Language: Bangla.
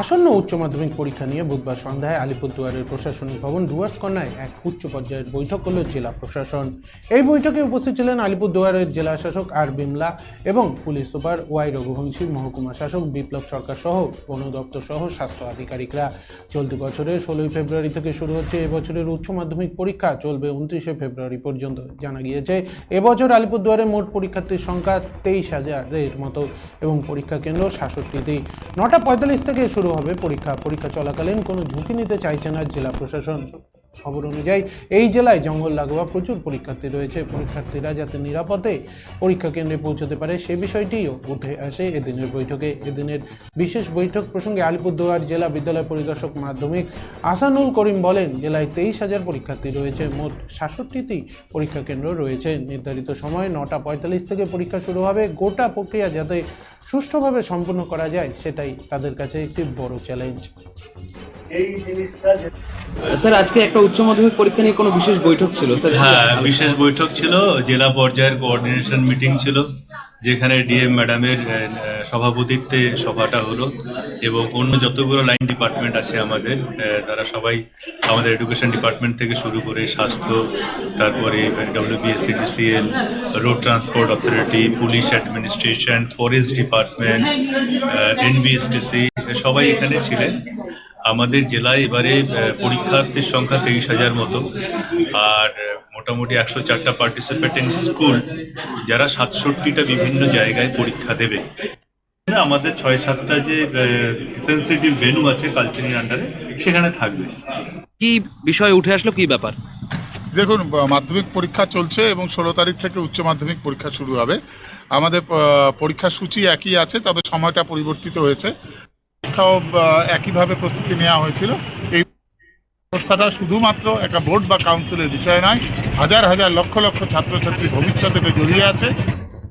আসন্ন উচ্চ মাধ্যমিক পরীক্ষা নিয়ে বুধবার সন্ধ্যায় আলিপুরদুয়ারের প্রশাসনিক ভবন ডুয়ার্স কন্যায় এক উচ্চ পর্যায়ের বৈঠক করল জেলা প্রশাসন। এই বৈঠকে উপস্থিত ছিলেন আলিপুরদুয়ারের জেলা শাসক আর বিমলা এবং পুলিশ সুপার ওয়াই রঘুবংশী, মহকুমা শাসক বিপ্লব সরকার সহ বন দপ্তর সহ স্বাস্থ্য আধিকারিকরা। চলতি বছরের ষোলোই ফেব্রুয়ারি থেকে শুরু হচ্ছে এবছরের উচ্চ মাধ্যমিক পরীক্ষা, চলবে উনত্রিশে ফেব্রুয়ারি পর্যন্ত। জানা গিয়েছে, এবছর আলিপুরদুয়ারে মোট পরীক্ষার্থীর সংখ্যা তেইশ হাজারের মতো এবং পরীক্ষা কেন্দ্র সাতষট্টিতেই নটা পঁয়তাল্লিশ থেকে শুরু হবে পরীক্ষা। পরীক্ষা চলাকালীন কোনো ঝুঁকি নিতে চাইছে না জেলা প্রশাসন। খবর অনুযায়ী এই জেলায় জঙ্গল লাগোয়া প্রচুর পরীক্ষার্থী রয়েছে। পরীক্ষার্থীরা যাতে নিরাপদে পরীক্ষা কেন্দ্রে পৌঁছতে পারে, সে বিষয়টিও উঠে আসে এদিনের বৈঠকে। এদিনের বিশেষ বৈঠক প্রসঙ্গে আলিপুরদুয়ার জেলা বিদ্যালয় পরিদর্শক মাধ্যমিক আসানুল করিম বলেন, জেলায় তেইশ হাজার পরীক্ষার্থী রয়েছে, মোট সাতষট্টিটি পরীক্ষা কেন্দ্র রয়েছে। নির্ধারিত সময় নটা পঁয়তাল্লিশ থেকে পরীক্ষা শুরু হবে। গোটা প্রক্রিয়া যাতে সুষ্ঠুভাবে সম্পন্ন করা যায়, সেটাই তাদের কাছে একটি বড় চ্যালেঞ্জ। স্যার, আজকে একটা উচ্চ মাধ্যমিক পরীক্ষা নিয়ে কোনো বিশেষ বৈঠক ছিল? স্যার হ্যাঁ বিশেষ বৈঠক ছিল, জেলা পর্যায়ের কোঅর্ডিনেশন মিটিং ছিল। যেখানে ডিএম ম্যাডামের সভাপতিত্বে সভাটা হলো এবং অন্য যতগুলো লাইন ডিপার্টমেন্ট আছে আমাদের তারা সবাই আমাদের এডুকেশন ডিপার্টমেন্ট থেকে শুরু করে স্বাস্থ্য, তারপরে WBSCDCL, road transport authority, police administration, forest department NBSTC, সবাই এখানে ছিলেন। আমাদের জেলায় এবারে পরীক্ষার্থীর সংখ্যা তেইশ হাজার মতো। আর মোটামুটি একশো চারটা পার্টিসিপেটিং স্কুল যারা সাতষট্টিটা বিভিন্ন জায়গায় পরীক্ষা দেবে। আমাদের ছয় সাতটা যে সেন্সিটিভ ভেনু আছে কালচারের আন্ডারে সেখানে থাকবে। কি বিষয় উঠে আসলো কি ব্যাপার? দেখুন মাধ্যমিক পরীক্ষা চলছে এবং ষোলো তারিখ থেকে উচ্চ মাধ্যমিক পরীক্ষা শুরু হবে। আমাদের আহ, পরীক্ষার সূচি একই আছে তবে সময়টা পরিবর্তিত হয়েছে। পরীক্ষাও একইভাবে প্রস্তুতি নেওয়া হয়েছিল। এই ব্যবস্থাটা শুধুমাত্র একটা বোর্ড বা কাউন্সিলের বিষয় নয়, হাজার হাজার লক্ষ লক্ষ ছাত্রছাত্রী ভবিষ্যতে জড়িয়ে আছে।